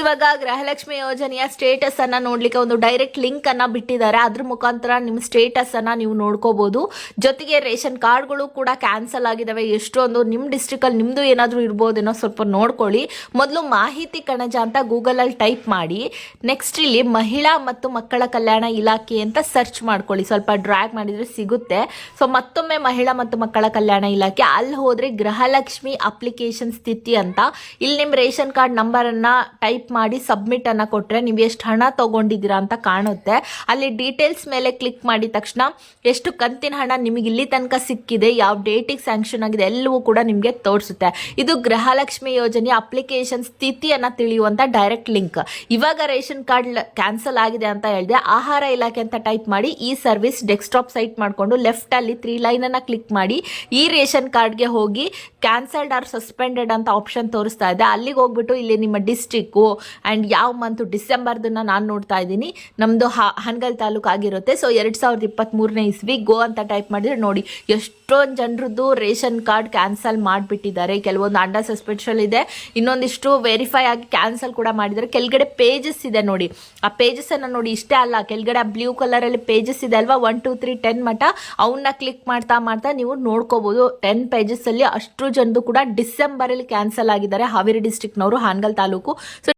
ಇವಾಗ ಗೃಹಲಕ್ಷ್ಮಿ ಯೋಜನೆಯ ಸ್ಟೇಟಸ್ ಅನ್ನ ನೋಡ್ಲಿಕ್ಕೆ ಒಂದು ಡೈರೆಕ್ಟ್ ಲಿಂಕ್ ಅನ್ನ ಬಿಟ್ಟಿದ್ದಾರೆ. ಅದ್ರ ಮುಖಾಂತರ ನಿಮ್ಮ ಸ್ಟೇಟಸ್ ಅನ್ನ ನೀವು ನೋಡ್ಕೋಬಹುದು ಜೊತೆಗೆ ರೇಷನ್ ಕಾರ್ಡ್ಗಳು ಕೂಡ ಕ್ಯಾನ್ಸಲ್ ಆಗಿದಾವೆ. ಎಷ್ಟೊಂದು ನಿಮ್ಮ ಡಿಸ್ಟ್ರಿಕ್ ಅಲ್ಲಿ ನಿಮ್ದು ಏನಾದರೂ ಇರ್ಬೋದೇನೋ ಸ್ವಲ್ಪ ನೋಡ್ಕೊಳ್ಳಿ. ಮೊದಲು ಮಾಹಿತಿ ಕಣಜ ಅಂತ ಗೂಗಲ್ ಅಲ್ಲಿ ಟೈಪ್ ಮಾಡಿ. ನೆಕ್ಸ್ಟ್ ಇಲ್ಲಿ ಮಹಿಳಾ ಮತ್ತು ಮಕ್ಕಳ ಕಲ್ಯಾಣ ಇಲಾಖೆ ಅಂತ ಸರ್ಚ್ ಮಾಡ್ಕೊಳ್ಳಿ. ಸ್ವಲ್ಪ ಡ್ರ್ಯಾಗ್ ಮಾಡಿದ್ರೆ ಸಿಗುತ್ತೆ. ಸೊ ಮತ್ತೊಮ್ಮೆ ಮಹಿಳಾ ಮತ್ತು ಮಕ್ಕಳ ಕಲ್ಯಾಣ ಇಲಾಖೆ, ಅಲ್ಲಿ ಹೋದ್ರೆ ಗೃಹಲಕ್ಷ್ಮಿ ಅಪ್ಲಿಕೇಶನ್ ಸ್ಥಿತಿ ಅಂತ. ಇಲ್ಲಿ ನಿಮ್ಮ ರೇಷನ್ ಕಾರ್ಡ್ ನಂಬರ್ ಅನ್ನ ಮಾಡಿ ಸಬ್ಮಿಟ್ ಅನ್ನ ಕೊಟ್ರೆ ನೀವು ಎಷ್ಟು ಹಣ ತಗೊಂಡಿದ್ದೀರಾ ಅಂತ ಕಾಣುತ್ತೆ. ಅಲ್ಲಿ ಡೀಟೇಲ್ಸ್ ಮೇಲೆ ಕ್ಲಿಕ್ ಮಾಡಿದ ತಕ್ಷಣ ಎಷ್ಟು ಕಂತಿನ ಹಣ ನಿಮಗೆ ಇಲ್ಲಿ ತನಕ ಸಿಕ್ಕಿದೆ, ಯಾವ ಡೇಟಿಗೆ ಸ್ಯಾಂಕ್ಷನ್ ಆಗಿದೆ ಎಲ್ಲವೂ ಕೂಡ ನಿಮಗೆ ತೋರಿಸುತ್ತೆ. ಇದು ಗೃಹಲಕ್ಷ್ಮಿ ಯೋಜನೆ ಅಪ್ಲಿಕೇಶನ್ ಸ್ಥಿತಿಯನ್ನ ತಿಳಿಯುವಂತ ಡೈರೆಕ್ಟ್ ಲಿಂಕ್ ಇವಾಗ ರೇಷನ್ ಕಾರ್ಡ್ ಕ್ಯಾನ್ಸಲ್ ಆಗಿದೆ ಅಂತ ಹೇಳಿದೆ, ಆಹಾರ ಇಲಾಖೆ ಅಂತ ಟೈಪ್ ಮಾಡಿ ಈ ಸರ್ವಿಸ್ ಡೆಸ್ಕ್ಟಾಪ್ ಸೈಟ್ ಮಾಡಿಕೊಂಡು ಲೆಫ್ಟ್ ಅಲ್ಲಿ ತ್ರೀ ಲೈನ್ ಅನ್ನ ಕ್ಲಿಕ್ ಮಾಡಿ ಈ ರೇಷನ್ ಕಾರ್ಡ್ಗೆ ಹೋಗಿ ಕ್ಯಾನ್ಸಲ್ಡ್ ಆರ್ ಸಸ್ಪೆಂಡೆಡ್ ಅಂತ ಆಪ್ಷನ್ ತೋರಿಸ್ತಾ ಇದೆ. ಅಲ್ಲಿಗೆ ಹೋಗ್ಬಿಟ್ಟು ಇಲ್ಲಿ ನಿಮ್ಮ ಡಿಸ್ಟಿಕ್ಕು ಆ್ಯಂಡ್ ಯಾವ ಮಂತು ಡಿಸೆಂಬರ್ದನ್ನ ನಾನು ನೋಡ್ತಾ ಇದ್ದೀನಿ. ನಮ್ಮದು ಹನ್ಗಲ್ ತಾಲೂಕು ಆಗಿರುತ್ತೆ. ಸೊ ಎರಡು ಸಾವಿರದ ಇಪ್ಪತ್ತ್ಮೂರನೇ ಇಸ್ವಿ ಗೋ ಅಂತ ಟೈಪ್ ಮಾಡಿದ್ರೆ ನೋಡಿ, ಎಷ್ಟೊಂದು ಜನರದ್ದು ರೇಷನ್ ಕಾರ್ಡ್ ಕ್ಯಾನ್ಸಲ್ ಮಾಡಿಬಿಟ್ಟಿದ್ದಾರೆ. ಕೆಲವೊಂದು ಅಂಡರ್ ಸಸ್ಪೆಷಲ್ ಇದೆ. ಇನ್ನೊಂದಿಷ್ಟು ವೆರಿಫೈ ಆಗಿ ಕ್ಯಾನ್ಸಲ್ ಕೂಡ ಮಾಡಿದ್ದಾರೆ. ಕೆಳಗಡೆ ಪೇಜಸ್ ಇದೆ ನೋಡಿ. ಆ ಪೇಜಸನ್ನು ನೋಡಿ ಇಷ್ಟೇ ಅಲ್ಲ. ಕೆಳಗಡೆ ಬ್ಲೂ ಕಲರಲ್ಲಿ ಪೇಜಸ್ ಇದೆ ಅಲ್ವಾ? ಒನ್ ಟು ತ್ರೀ ಟೆನ್ ಮಟ ಅವನ್ನ ಕ್ಲಿಕ್ ಮಾಡ್ತಾ ಮಾಡ್ತಾ ನೀವು ನೋಡ್ಕೋಬೋದು. ಟೆನ್ ಪೇಜಸ್ಸಲ್ಲಿ ಅಷ್ಟು ಜನದು ಕೂಡ ಡಿಸೆಂಬರ್ ಅಲ್ಲಿ ಕ್ಯಾನ್ಸಲ್ ಆಗಿದ್ದಾರೆ. ಹಾವೇರಿ ಡಿಸ್ಟಿಕ್ನವರು ಹಾನಗಲ್ ತಾಲೂಕು. ಸೊ